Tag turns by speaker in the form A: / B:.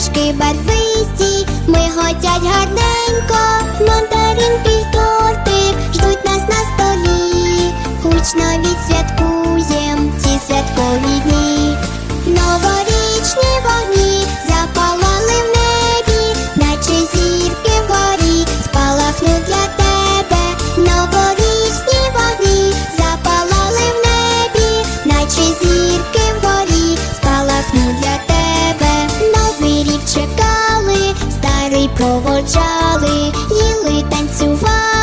A: Цукерки барвисті, миготять гарненько, і проводжали, їли танцювали.